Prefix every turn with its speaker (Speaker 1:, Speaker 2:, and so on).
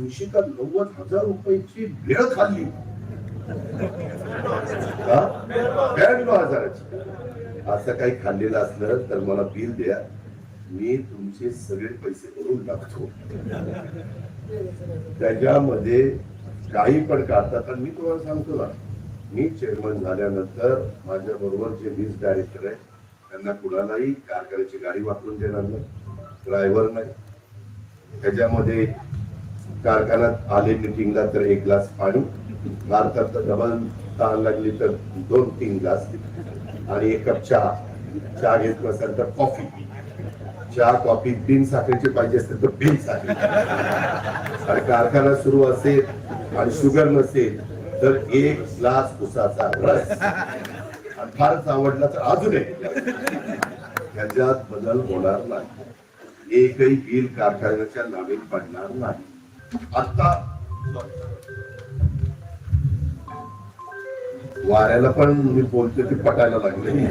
Speaker 1: ऐंशी का नव्वद हजार रुपयाची भेळ खाल्ली. ब्याण्णव हजाराची असं काही खाल्लेलं असलं तर मला बिल द्या. मी तुमचे सगळे पैसे भरून टाकतो. त्याच्यामध्ये काही पण काढतात. आणि मी तुम्हाला सांगतो ना मी चेअरमन झाल्यानंतर माझ्या बरोबर जे वीज डायरेक्टर आहेत त्यांना कुणालाही कारखान्याची गाडी वापरून देणार नाही. ड्रायव्हर नाही. त्याच्यामध्ये कारखान्यात आले मिटिंगला तर एक ग्लास पाणी भारतात तर डबल तहान लागली तर दोन तीन ग्लास. आणि एक कप चहा. चहा घेत नसेल तर कॉफी. चहा कॉफी बिन साखरेची पाहिजे असेल तर बिन साखरे आणि कारखाना सुरू असेल आणि शुगर नसेल तर एक ग्लास उसाचा रस. आणि फारच आवडला तर अजून एक ह्याच्यात बदल होणार नाही. एकही बिल कारखान्याच्या नावे पडणार नाही. आता वाऱ्याला पण मी बोलते ते पटायला लागले.